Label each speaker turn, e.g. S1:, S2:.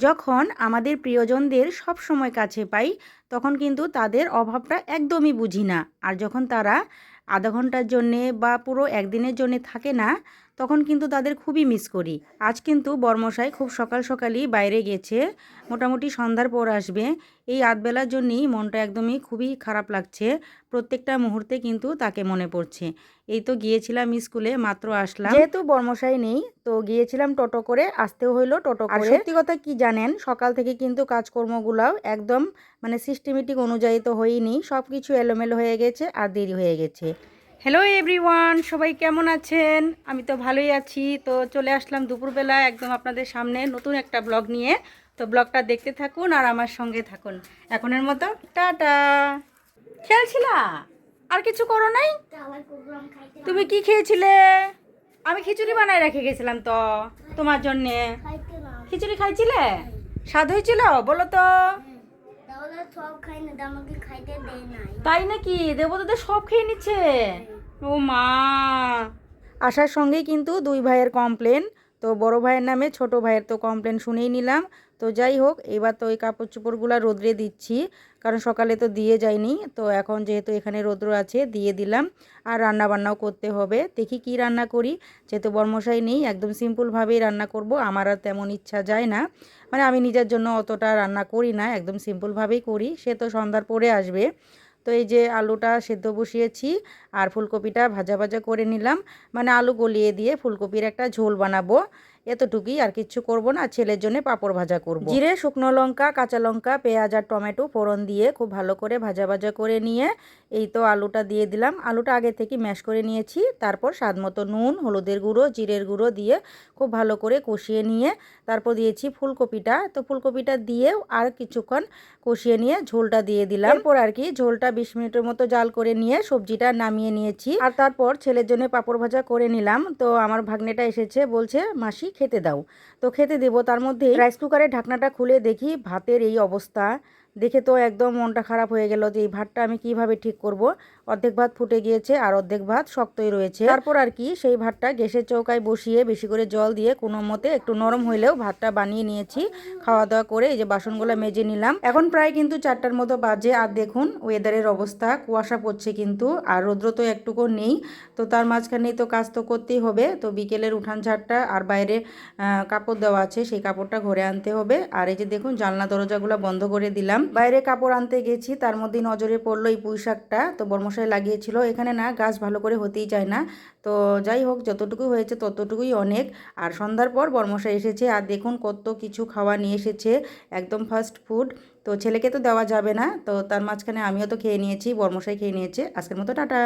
S1: যখন আমাদের প্রিয়জনদের সব সময় কাছে পাই তখন কিন্তু তাদের অভাবটা একদমই বুঝি না। আর যখন তারা আধা ঘণ্টার জন্যে বা পুরো একদিনের জন্যে থাকে না তখন কিন্তু তাদের খুবই মিস করি। আজ কিন্তু বর্মশাই খুব সকাল সকালই বাইরে গেছে মোটামুটি সন্ধ্যার পর আসবে। এই আধবেলার জন্যই মনটা একদমই খুবই খারাপ লাগছে। প্রত্যেকটা মুহূর্তে কিন্তু তাকে মনে পড়ছে। এই তো গিয়েছিলাম স্কুলে মাত্র আসলাম। যেহেতু বর্মশাই নেই তো গিয়েছিলাম টোটো করে আসতেও হইল টোটো করে। সত্যি কথা কি জানেন সকাল থেকে কিন্তু কাজকর্মগুলাও একদম মানে সিস্টেমেটিক অনুযায়ী তো হয়নি সব কিছু এলোমেলো হয়ে গেছে আর দেরি হয়ে গেছে। হ্যালো এভরিওয়ান সবাই কেমন আছেন? আমি তো ভালোই আছি। তো চলে আসলাম দুপুরবেলা একদম আপনাদের সামনে নতুন একটা ব্লগ নিয়ে। তো ব্লগটা দেখতে থাকুন আর আমার সঙ্গে থাকুন। এখনের মতো, টাটা। খেলছিলা? আর কিছু করো নাই? তুমি কি খেয়েছিলে? আমি খিচুড়ি বানায় রেখে গেছিলাম তো, তোমার জন্যে। খিচুড়ি খাইছিলে? স্বাদ হয়েছিল? বলো তো।
S2: তাহলে সব খাই না আমাকে খাইতে দেয় নাই
S1: তাই নাকি? দেবতাদের সব খেয়ে নিচ্ছে? ও মা। আসার সঙ্গেই কিন্তু দুই ভাইয়ের কমপ্লেন তো বড় ভাইয়ের নামে ছোট ভাইয়ের তো কমপ্লেন শুনেই নিলাম। তো যাই হোক, এবার তো ওই কাপড় চোপড়গুলো রোদ্রে দিচ্ছি, কারণ সকালে তো দিয়ে যায়নি তো এখন যেহেতু এখানে রৌদ্র আছে, দিয়ে দিলাম। আর রান্না বান্নাও করতে হবে। দেখি কি রান্না করি। যেহেতু বর্মশাই নেই, একদম সিম্পলভাবেই রান্না করব। আমার আর তেমন ইচ্ছা যায় না। মানে আমি নিজের জন্য অতটা রান্না করি না, একদম সিম্পলভাবেই করি। সে তো সন্ধ্যার পরে আসবে। তো এই যে আলুটা সেদ্ধ বসিয়েছি আর ফুলকপিটা ভাজা ভাজা করে নিলাম। মানে আলু গলিয়ে দিয়ে ফুলকপির একটা ঝোল বানাবো। এতটুকুই আর কিচ্ছু করব না, ছেলের জন্য পাঁপড় ভাজা করব। জিরে, শুকনো লঙ্কা, কাঁচা লঙ্কা, পেঁয়াজ আর টমেটো ফোড়ন দিয়ে খুব ভালো করে ভাজা ভাজা করে নিয়ে এই তো আলুটা দিয়ে দিলাম। আলুটা আগে থেকে ম্যাশ করে নিয়েছি, তারপর স্বাদ মতো নুন, হলুদের গুঁড়ো, জিরের গুঁড়ো দিয়ে খুব ভালো করে কষিয়ে নিয়ে তারপর দিয়েছি ফুলকপিটা। তো ফুলকপিটা দিয়েও আর কিছুক্ষণ কষিয়ে নিয়ে ঝোলটা দিয়ে দিলাম। এরপর আর কি ঝোলটা বিশ মিনিটের মতো জাল করে নিয়ে সবজিটা নামিয়ে নিয়েছি। আর তারপর ছেলের জন্য পাঁপড় ভাজা করে নিলাম। তো আমার ভাগ্নেটা এসেছে, বলছে, মাসি খেতে দাও। তো খেতে দেবো। তার মধ্যে রাইস কুকারের ঢাকনাটা খুলে দেখি ভাতের এই অবস্থা। দেখে তো একদম মনটা খারাপ হয়ে গেল যে এই ভাতটা আমি কীভাবে ঠিক করব। অর্ধেক ভাত ফুটে গিয়েছে আর অর্ধেক ভাত শক্তই রয়েছে। তারপর আর কি সেই ভাতটা গ্যাসের চৌকায় বসিয়ে বেশি করে জল দিয়ে কোনো মতে একটু নরম হইলেও ভাতটা বানিয়ে নিয়েছি। খাওয়া দাওয়া করে এই যে বাসনগুলো মেজে নিলাম। এখন প্রায় কিন্তু চারটার মতো বাজে আর দেখুন ওয়েদারের অবস্থা, কুয়াশা পড়ছে কিন্তু আর রৌদ্র তো একটুকু নেই। তো তার মাঝখানেই তো কাজ তো করতেই হবে। তো বিকেলের উঠান ঝাড়টা আর বাইরে কাপড় দেওয়া আছে সেই কাপড়টা ঘরে আনতে হবে। আর এই যে দেখুন জানলা দরজাগুলো বন্ধ করে দিলাম। বাইরে কাপড় আনতে গেছি, তার মধ্যে নজরে পড়ল এই পুঁই শাকটা তো বর্মশাই লাগিয়েছিল। এখানে না গাছ ভালো করে হতেই চায় না। তো যাই হোক যতটুকু হয়েছে ততটুকুই অনেক। আর সন্ধ্যার পর বর্মশাই এসেছে। আর দেখুন কত কিছু খাওয়া নিয়ে এসেছে। একদম ফাস্ট ফুড। তো ছেলেকে তো দেওয়া যাবে না। তো তার মাঝখানে আমিও তো খেয়ে নিয়েছি, বর্মশাই খেয়ে নিয়েছে। আজকের মতো টাটা।